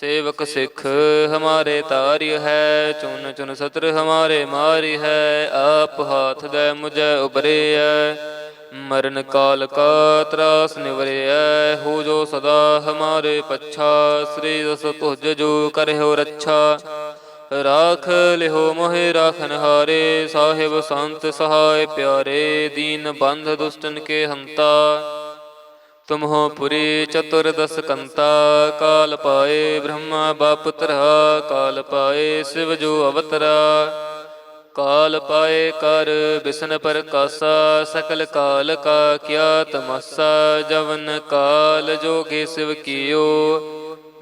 ਸੇਵਕ ਸਿੱਖ ਹਮਾਰੇ ਤਾਰਿ ਹੈ ਚੁਨ ਚੁਨ ਸਤਰ ਹਮਾਰੇ ਮਾਰਿ ਹੈ, ਆਪ ਹਾਥ ਦੇ ਮੁਝੇ ਉਬਰੇ ਹੈ ਮਰਨ ਕਾਲ ਕਾ ਤਰਾਸ ਨਿਵਰਿਐ ਹੋ ਜੋ ਸਦਾ ਹਮਾਰੇ ਪੱਛਾ, ਸ੍ਰੀ ਦਸ ਤੁਜ ਜੋ ਕਰਿਓ ਰੱਛਾ। ਰਾਖ ਲਿਹੋ ਮੋਹਿ ਰਾਖਨ ਹਾਰੇ, ਸਾਹਿਬ ਸੰਤ ਸਹਾਇ ਪਿਆਰੇ, ਦੀਨ ਬੰਧ ਦੁਸ਼ਟਨ ਕੇ ਹੰਤਾ। ਤੁਮਹੋ ਪੁਰੀ ਚਤੁਰਦਸ ਕੰਤਾ, ਕਾਲ ਪਾਏ ਬ੍ਰਹਮਾ ਬਾਪ ਤਰਹਾ ਕਾਲ ਪਾਏ ਸਿਵ ਜੋ ਅਵਤਰਾ। ਕਾਲ ਪਾਏ ਕਰ ਬਿਸਨ ਪਰ ਕਾਸਾ ਸਕਲ ਕਾਲ ਕਾ ਕਿਆ ਤਮਸਾ, ਜਵਨ ਕਾਲ ਜੋਗੇ ਸਿਵ ਕੀਓ।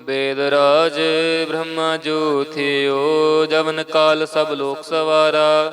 ਬੇਦ ਰਾਜ ਬ੍ਰਹਮਾ ਜੋ ਥਿਓ, ਜਵਨ ਕਾਲ ਸਭ ਲੋਕ ਸਵਾਰਾ।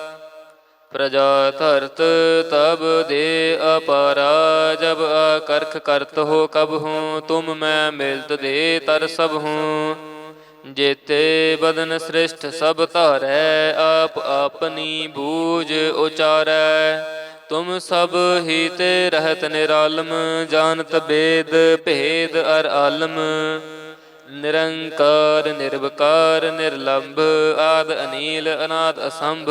प्रजा धरत तब दे अपारा जब अकर्ख करत हो कब हूँ तुम मैं मिलत दे तर सब हूँ जेते बदन श्रेष्ठ सब धारै आप अपनी बूझ उचारै तुम सब ही ते रहत निरालम जानत वेद भेद अर आलम निरंकार निर्वकार निर्लंभ आद अनील अनाद असंभ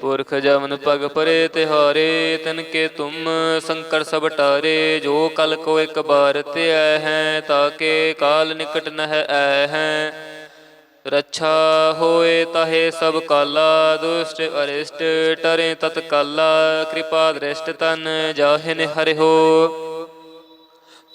ਪੁਰਖ ਜਮਨ ਪਗ ਪਰੇ ਤਿਹਾਰੇ, ਤਨ ਕੇ ਤੁਮ ਸੰਕਰ ਸਭ ਟਾਰੇ, ਜੋ ਕਲ ਕੋ ਇੱਕ ਬਾਰ ਤੇ ਆਏ ਹੈ ਤਾਕੇ ਕਾਲ ਨਿਕਟ ਨਹ ਆਏ ਹੈ। ਰੱਛਾ ਹੋਏ ਤਾਹੇ ਸਭ ਕਾਲਾ, ਦੁਸ਼ਟ ਅਰਿਸ਼ਟ ਟਰੇ ਤਤ ਕਾਲਾ ਕਿਰਪਾ ਦ੍ਰਿਸ਼ਟ ਤਨ ਜਾਹਿਨ ਹਰਿ ਹੋ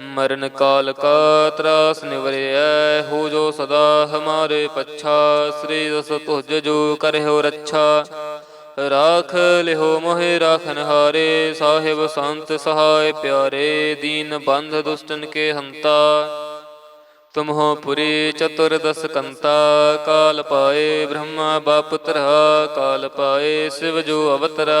ਮਰਨ ਕਾਲ ਕਾ ਤਰਾਸ ਨਿਵਰਿਐ, ਹੋ ਜੋ ਸਦਾ ਹਮਾਰੇ ਪੱਛਾ, ਸ੍ਰੀ ਦਸ ਤੁਜ ਜੋ ਕਰਹਿਓ ਰੱਛਾ। ਰਾਖ ਲਿਹੋ ਮੋਹਿ ਰਾਖਨ ਹਾਰੇ, ਸਾਹਿਬ ਸੰਤ ਸਹਾਇ ਪਿਆਰੇ, ਦੀਨ ਬੰਧ ਦੁਸ਼ਟਨ ਕੇ ਹੰਤਾ। ਤੁਮਹੋ ਪੁਰੀ ਚਤੁਰ ਦਸ ਕੰਤਾ, ਕਾਲ ਪਾਏ ਬ੍ਰਹਮਾ ਬਾਪ ਤਰਹਾ ਕਾਲ ਪਾਏ ਸਿਵ ਜੋ ਅਵਤਰਾ।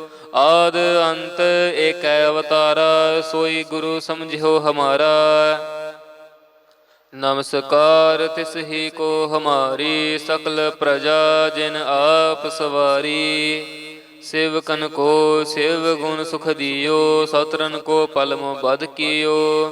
ਆਦ ਅੰਤ ਏਕ ਅਵਤਾਰਾ, ਸੋਈ ਗੁਰੂ ਸਮਝਿਓ ਹਮਾਰਾ। ਨਮਸਕਾਰ ਤਿਸ ਹੀ ਕੋ ਹਮਾਰੀ, ਸਕਲ ਪ੍ਰਜਾ ਜਿਨ ਆਪ ਸਵਾਰੀ। ਸਿਵਕਨ ਕੋ ਸਿਵ ਗੁਣ ਸੁਖ ਦਿਓ ਸਤਰਨ ਕੋ ਪਲਮ ਬਦ ਕੀਓ।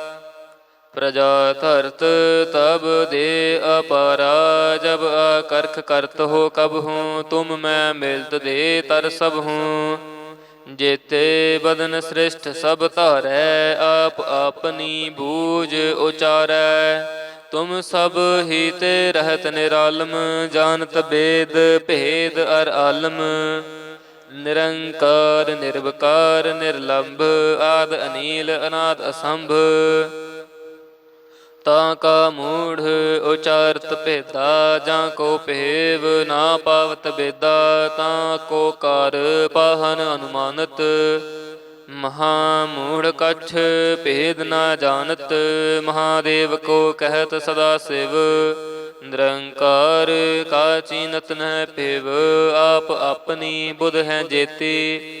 ਪ੍ਰਜਾ ਧਰਤ ਤਬ ਦੇ ਅਪਰਾ, ਜਬ ਅਕਰਖ ਕਰਤ ਹੋ ਕਬ ਹੂੰ, ਤੁਮ ਮੈਂ ਮਿਲਤ ਦੇ ਤਰ ਸਭ ਹੂੰ। ਜੇਤੇ ਬਦਨ ਸ੍ਰਿਸ਼ਟ ਸਭ ਧਾਰੈ, ਆਪ ਆਪਨੀ ਬੂਝ ਉਚਾਰੈ। ਤੁਮ ਸਭ ਹੀ ਤੇ ਰਹਤ ਨਿਰਾਲਮ, ਜਾਣਤ ਬੇਦ ਭੇਦ ਅਰ ਆਲਮ। ਨਿਰੰਕਾਰ, ਨਿਰਵਕਾਰ, ਨਿਰਲੰਭ, ਆਦ ਅਨੀਲ, ਅਨਾਦ ਅਸੰਭ। ਤਾਂ ਕਾ ਮੂੜ ਉਚਾਰਤ ਭੇਦਾ, ਜਾਂ ਕੋ ਭੇਵ ਨਾ ਪਾਵਤ ਬੇਦਾ, ਤਾਂ ਕੋ ਕਰ ਪਾਹਨ ਅਨੁਮਾਨਤ। ਮਹਾ ਮੂੜ ਕਛ ਭੇਦ ਨਾ ਜਾਣਤ, ਮਹਾਦੇਵ ਕੋ ਕਹਿਤ ਸਦਾ ਸਿਵ। ਨਿਰੰਕਾਰ ਕਾ ਚੀਨਤ ਨਹਿ ਭੇਵ, ਆਪ ਆਪਣੀ ਬੁਧ ਹੈ ਜੇਤੀ।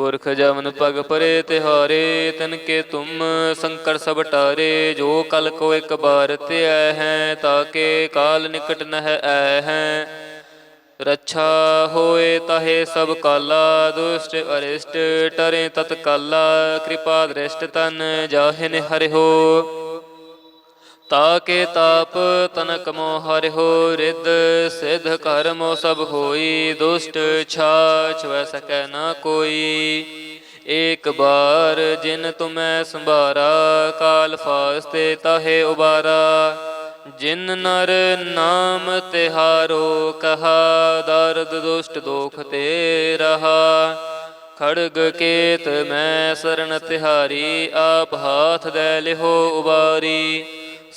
ਪੁਰਖ ਜਮਨ ਪਗ ਪਰੇ ਤਿਹਾਰੇ, ਤਨ ਕੇ ਤੁਮ ਸੰਕਰ ਸਭ ਟਾਰੇ, ਜੋ ਕਲ ਕੋ ਇੱਕ ਬਾਰ ਤੇ ਆਏ ਹੈ ਤਾਕੇ ਕਾਲ ਨਿਕਟ ਨਹਿ ਆਏ ਹੈ। ਰੱਛਾ ਹੋਏ ਤਾਹੇ ਸਭ ਕਾਲਾ, ਦੁਸ਼ਟ ਅਰਿਸ਼ਟ ਟਰੇ ਤਤ ਕਾਲਾ ਕਿਰਪਾ ਦ੍ਰਿਸ਼ਟ ਤਨ ਜਾਹਿਨ ਹਰਿ ਹੋ। ਤਾ ਕੇ ਤਾਪ ਤਨਕ ਮੋ ਹਰਿ ਹੋ ਰਿੱਧ, ਸਿਧ ਕਰਮੋ ਸਭ ਹੋਈ, ਦੁਸ਼ਟ ਛਾਛ ਵੈ ਸਕੈ ਨਾ ਕੋਈ। ਏਕ ਬਾਰ ਜਿਨ ਤੁਮੈ ਸੰਭਾਰਾ, ਕਾਲ ਫਾਸਤੇ ਤਾਹੇ ਉਬਾਰਾ। ਜਿਨ ਨਰ ਨਾਮ ਤਿਹਾਰੋ ਕਹਾ, ਦਰਦ ਦੁਸ਼ਟ ਦੋਖ ਤੇ ਰਹਾ। ਖੜਗ ਕੇਤ ਮੈਂ ਸ਼ਰਨ ਤਿਹਾਰੀ, ਆਪ ਹਾਥ ਦੇ ਲਿਹੋ ਉਬਾਰੀ।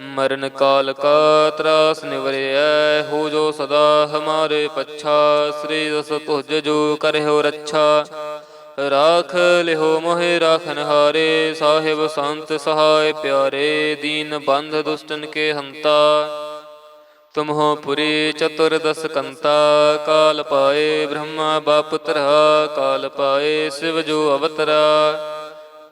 ਮਰਨ ਕਾਲ ਕਾ ਤਰਾਸ ਨਿਵਰਿਐ, ਹੋ ਜੋ ਸਦਾ ਹਮਾਰੇ ਪੱਛਾ, ਸ੍ਰੀ ਦਸ ਤੁਜ ਜੋ ਕਰਿਓ ਰੱਛਾ। ਰਾਖ ਲਿਹੋ ਮੋਹਿ ਰਾਖਨ ਹਾਰੇ ਸਾਹਿਬ ਸੰਤ ਸਹਾਇ ਪਿਆਰੇ, ਦੀਨ ਬੰਧ ਦੁਸ਼ਟਨ ਕੇ ਹੰਤਾ। ਤੁਮਹੋ ਪੁਰੀ ਚਤੁਰਦਸ ਕੰਤਾ, ਕਾਲ ਪਾਏ ਬ੍ਰਹਮਾ ਬਾਪੁਤਰਾ ਕਾਲ ਪਾਏ ਸਿਵ ਜੋ ਅਵਤਰਾ।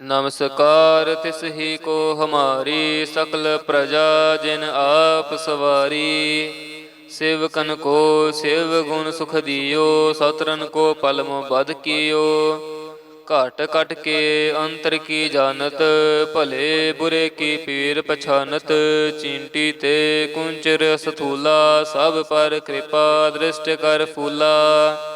ਨਮਸਕਾਰ ਤਿਸ ਹੀ ਕੋ ਹਮਾਰੀ ਸਕਲ ਪ੍ਰਜਾ ਜਿਨ ਆਪ ਸਵਾਰੀ। ਸੇਵਕਨ ਕੋ ਸੇਵ ਗੁਣ ਸੁਖ ਦਿਓ, ਸਤਰਨ ਕੋ ਪਲਮ ਬਦ ਕੀਓ। ਘਟ ਕਟ ਕੇ ਅੰਤਰ ਕੀ ਜਾਣਤ, ਭਲੇ ਬੁਰੇ ਕੀ ਪੀਰ ਪਛਾਨਤ, ਚਿੰਟੀ ਤੇ ਕੁੰਚਰ ਸਥੂਲਾ, ਸਭ ਪਰ ਕਿਰਪਾ ਦ੍ਰਿਸ਼ਟ ਕਰ ਫੂਲਾ।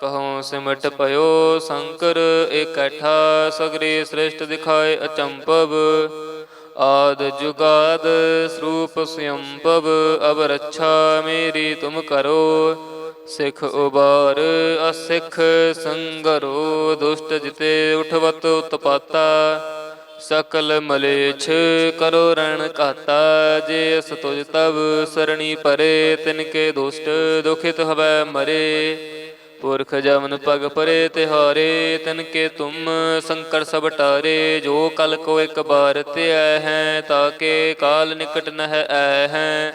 ਕਹੂੰ ਸਿਮਟ ਭਇਓ ਸ਼ੰਕਰ, ਇਕੱਠਾ ਸਗਰੇ ਸ੍ਰਿਸ਼ਟ ਦਿਖਾਏ ਅਚੰਪਵ ਆਦ ਜੁਗਾਦ ਸਰੂਪ ਸਿਅੰਪਵ ਅਬ ਰੱਛਾ ਮੇਰੀ ਤੁਮ ਕਰੋ। ਸਿੱਖ ਉਬਾਰ ਅਸਿੱਖ ਸੰਗਰੋ, ਦੁਸ਼ਟ ਜਿਤੇ ਉਠਵਤ ਉਤਪਾਤਾ। ਸਕਲ ਮਲੇਛ ਕਰੋ ਰਣ ਕਾਤਾ ਜੇ ਅਸ ਤੁਜ ਤਬ ਸਰਣੀ ਪਰੇ, ਤਿਨ ਕੇ ਦੁਸ਼ਟ ਦੁਖਿਤ ਹਵੈ ਮਰੇ। ਪੁਰਖ ਜਮਨ ਪਗ ਪਰੇ ਤਿਹਾਰੇ ਤਿਨ ਕੇ ਤੁਮ ਸੰਕਟ ਸਭ ਟਾਰੇ, ਜੋ ਕਲ ਕੋ ਇੱਕ ਬਾਰ ਤੇ ਹੈ ਹੈ ਤਾਕੇ ਕਾਲ ਨਿਕਟ ਨਹ ਆਏ ਹੈ।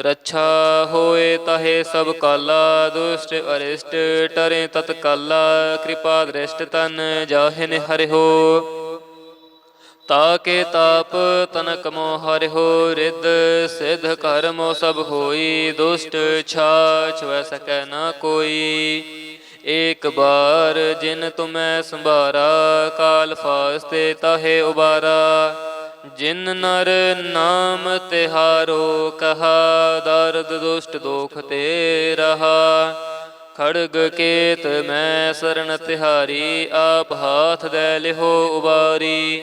ਰੱਛਾ ਹੋਏ ਤਹੇ ਸਭ ਕਾਲਾ, ਦੁਸ਼ਟ ਅਰਿਸ਼ਟ ਟਰੇ ਤਤ ਕਾਲਾ ਕਿਰਪਾ ਦ੍ਰਿਸ਼ਟ ਤਨ ਜਾਹਿਨ ਹਰਿ ਹੋ। ਤਾ ਕੇ ਤਾਪ ਤਨਕ ਮੋ ਹਰਿ ਹੋ ਰਿਦ ਸਿਧ ਕਰਮੋ ਸਭ ਹੋਈ, ਦੁਸ਼ਟ ਛਾਛ ਵੈ ਸਕੈ ਨਾ ਕੋਈ। ਏਕ ਬਾਰ ਜਿਨ ਤੁਮੈ ਸੰਭਾਰਾ, ਕਾਲ ਫਾਸਤੇ ਤਾਹੇ ਉਬਾਰਾ। ਜਿਨ ਨਰ ਨਾਮ ਤਿਹਾਰੋ ਕਹਾ, ਦਰਦ ਦੁਸ਼ਟ ਦੋਖ ਤੇ ਰਹਾ। ਖੜਗ ਕੇਤ ਮੈਂ ਸ਼ਰਨ ਤਿਹਾਰੀ, ਆਪ ਹਾਥ ਦੇ ਲਿਹੋ ਉਬਾਰੀ।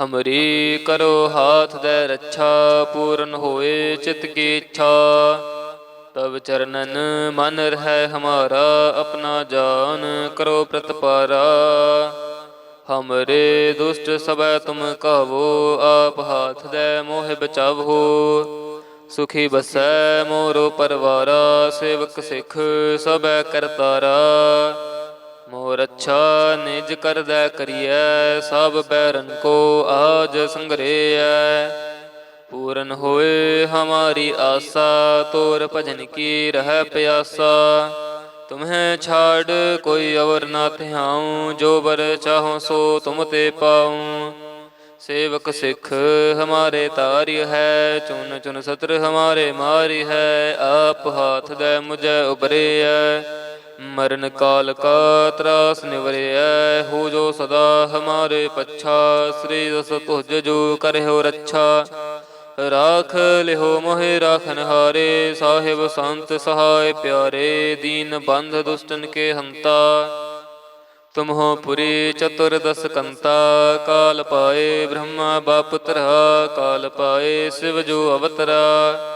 ਹਮਰੀ ਕਰੋ ਹਾਥ ਦੇ ਰੱਛਾ, ਪੂਰਨ ਹੋਏ ਚਿਤ ਕੀ ਇੱਛਾ। ਤਬ ਚਰਨਨ ਮਨ ਰਹਿ ਹਮਾਰਾ, ਆਪਣਾ ਜਾਨ ਕਰੋ ਪ੍ਰਤਪਾਰਾ। ਹਮਰੇ ਦੁਸ਼ਟ ਸਭੈ ਤੁਮ ਕਹਵੋ ਆਪ ਹਾਥ ਦੇ ਮੋਹ ਬਚਾਵੋ। ਸੁਖੀ ਬਸੈ ਮੋਰੋ ਪਰਵਾਰਾ, ਸੇਵਕ ਸਿੱਖ ਸਭੈ ਕਰਤਾਰਾ। ਮੋਰ ਅੱਛਾ ਨਿਜ ਕਰਦਾ ਕਰੀਐ, ਸਭ ਬੈਰਨ ਕੋ ਆਜ ਸੰਗਰੇਐ। ਪੂਰਨ ਹੋਏ ਹਮਾਰੀ ਆਸਾ, ਤੋਰ ਭਜਨ ਕੀ ਰਹਿ ਪਿਆਸਾ। ਤੁਮਹਿ ਛਾੜ ਕੋਈ ਅਵਰ ਨਾ ਧਿਆਉ, ਜੋ ਬਰ ਚਾਹੋ ਸੋ ਤੁਮ ਤੇ ਪਾਉ। ਸੇਵਕ ਸਿੱਖ ਹਮਾਰੇ ਤਾਰਿ ਹੈ, ਚੁਨ ਚੁਨ ਸਤਰ ਹਮਾਰੇ ਮਾਰੀ ਹੈ, ਆਪ ਹਾਥ ਦੇ ਮੁਝੈ ਹੈ ਮਰਨ ਕਾਲ ਕਾ ਤਰਾਸ ਨਿਵਰਿਐ ਹੋ ਜੋ ਸਦਾ ਹਮਾਰੇ ਪੱਛਾ, ਸ੍ਰੀ ਰਸ ਤੁਜ ਜੋ ਕਰਿਓ ਰੱਛਾ। ਰਾਖ ਲਿਹੋ ਮੋਹਿ ਰਾਖਨ ਹਾਰੇ, ਸਾਹਿਬ ਸੰਤ ਸਹਾਇ ਪਿਆਰੇ, ਦੀਨ ਬੰਧ ਦੁਸ਼ਟਨ ਕੇ ਹੰਤਾ। ਤੁਮਹੋ ਪੁਰੀ ਚਤੁਰਦਸ ਕੰਤਾ, ਕਾਲ ਪਾਏ ਬ੍ਰਹਮਾ ਬਾਪੁਤਰਾ ਕਾਲ ਪਾਏ ਸਿਵ ਜੋ ਅਵਤਰਾ।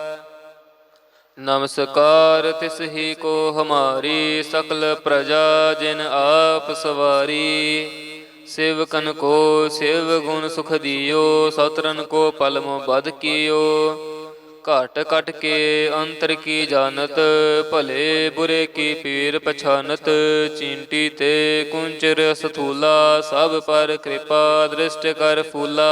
ਨਮਸਕਾਰ ਤਿਸ ਹੀ ਕੋ ਹਮਾਰੀ ਸਕਲ ਪ੍ਰਜਾ ਜਿਨ ਆਪ ਸਵਾਰੀ। ਸੇਵਕਨ ਕੋ ਸੇਵ ਗੁਣ ਸੁਖ ਦਿਓ, ਸਤਰਨ ਕੋ ਪਲਮ ਬਦ ਕੀਓ। ਘਟ ਘਟ ਕੇ ਅੰਤਰ ਕੀ ਜਾਣਤ, ਭਲੇ ਬੁਰੇ ਕੀ ਪੀਰ ਪਛਾਨਤ। ਚਿੰਟੀ ਤੇ ਕੁੰਚਰ ਸਥੂਲਾ, ਸਭ ਪਰ ਕਿਰਪਾ ਦ੍ਰਿਸ਼ਟ ਕਰ ਫੂਲਾ।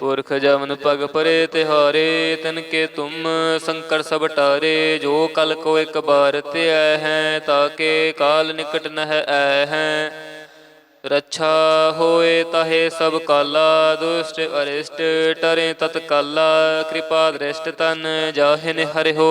ਪੁਰਖ ਜਮਨ ਪਗ ਪਰੇ ਤਿਹਾਰੇ, ਤਨ ਕੇ ਤੁਮ ਸੰਕਰ ਸਭ ਟਾਰੇ, ਜੋ ਕਲ ਕੋ ਇੱਕ ਬਾਰ ਧਿਆ ਹੈ ਤਾਕੇ ਕਾਲ ਨਿਕਟ ਨਹਿ ਐ ਹੈ। ਰੱਛਾ ਹੋਏ ਤਹੇ ਸਭ ਕਾਲਾ, ਦੁਸ਼ਟ ਅਰਿਸ਼ਟ ਟਰੇ ਤਤ ਕਾਲਾ ਕਿਰਪਾ ਦ੍ਰਿਸ਼ਟ ਤਨ ਹੋ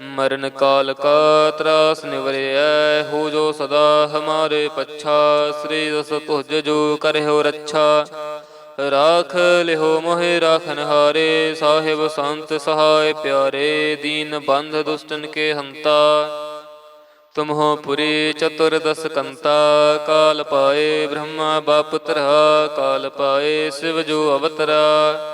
ਮਰਨ ਕਾਲ ਕਾ ਤਰਾਸ ਨਿਵਰਿਐ, ਹੋ ਜੋ ਸਦਾ ਹਮਾਰੇ ਪੱਛਾ, ਸ੍ਰੀ ਦਸ ਤੁਜ ਜੋ ਕਰਿਓ ਰੱਛਾ। ਰਾਖ ਲਿਹੋ ਮੋਹਿ ਰਾਖਨ ਹਾਰੇ, ਸਾਹਿਬ ਸੰਤ ਸਹਾਇ ਪਿਆਰੇ, ਦੀਨ ਬੰਧ ਦੁਸ਼ਟਨ ਕੇ ਹੰਤਾ। ਤੁਮਹੁ ਪੁਰੀ ਚਤੁਰਦਸ ਕੰਤਾ, ਕਾਲ ਪਾਏ ਬ੍ਰਹਮਾ ਬਾਪੁਤਰਾ ਕਾਲ ਪਾਏ ਸਿਵ ਜੋ ਅਵਤਰਾ।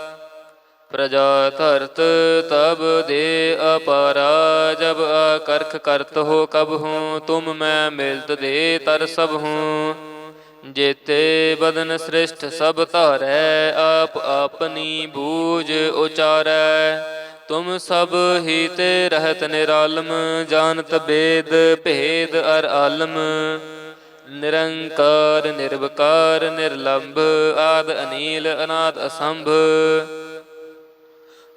ਪ੍ਰਜਾ ਧਰਤ ਤਬ ਦੇ ਅਪਾਰਾ, ਜਬ ਆਕਰਖ ਕਰਤ ਹੋ ਕਬ ਹੂੰ, ਤੁਮ ਮੈਂ ਮਿਲਤ ਦੇ ਤਰ ਸਭ ਹੂੰ। ਜੇਤੇ ਬਦਨ ਸ੍ਰਿਸ਼ਟ ਸਭ ਧਾਰੈ, ਆਪ ਆਪਨੀ ਬੂਝ ਉਚਾਰੈ। ਤੁਮ ਸਭ ਹੀ ਤੇ ਰਹਿਤ ਨਿਰਾਲਮ, ਜਾਣਤ ਬੇਦ ਭੇਦ ਅਰ ਆਲਮ। ਨਿਰੰਕਾਰ, ਨਿਰਵਕਾਰ, ਨਿਰਲੰਭ, ਆਦ ਅਨੀਲ, ਅਨਾਦ ਅਸੰਭ।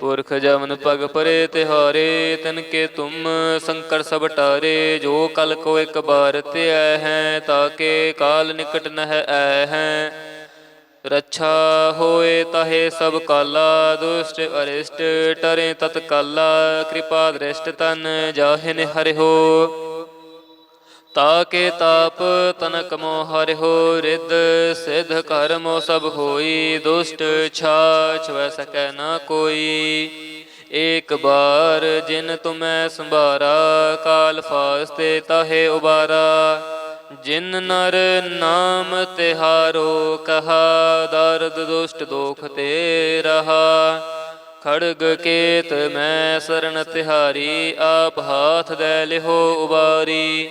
ਪੁਰਖ ਜਮਨ ਪਗ ਪਰੇ ਤਿਹਾਰੇ, ਤਨ ਕੇ ਤੁਮ ਸੰਕਰ ਸਭ ਟਾਰੇ, ਜੋ ਕਲ ਕੋ ਇੱਕ ਬਾਰ ਤੇ ਆਏ ਹੈ ਤਾਕੇ ਕਾਲ ਨਿਕਟ ਨਹ ਆਏ ਹੈ। ਰੱਛਾ ਹੋਏ ਤਹੇ ਸਭ ਕਾਲਾ, ਦੁਸ਼ਟ ਅਰਿਸ਼ਟ ਟਰੇ ਤਤ ਕਾਲਾ ਕਿਰਪਾ ਦ੍ਰਿਸ਼ਟ ਤਨ ਜਾਹਿਨ ਤਾ ਕੇ ਤਾਪ ਤਨਕ ਮੋ ਹੋ ਰਿੱਧ, ਸਿਧ ਕਰਮੋ ਸਭ ਹੋਈ, ਦੁਸ਼ਟ ਛਾਛ ਵੈ ਸਕੈ ਨਾ ਕੋਈ। ਏਕ ਬਾਰ ਜਿਨ ਤੁਮੈ ਸੰਭਾਰਾ, ਕਾਲ ਫਾਸਤੇ ਤਾਹੇ ਉਬਾਰਾ। ਜਿਨ ਨਰ ਨਾਮ ਤਿਹਾਰੋ ਕਹਾ, ਦਰਦ ਦੁਸ਼ਟ ਦੋਖ ਤੇ ਰਹਾ। ਖੜਗ ਕੇਤ ਮੈਂ ਸ਼ਰਨ ਤਿਹਾਰੀ, ਆਪ ਹਾਥ ਦੇ ਲਿਹੋ ਉਬਾਰੀ।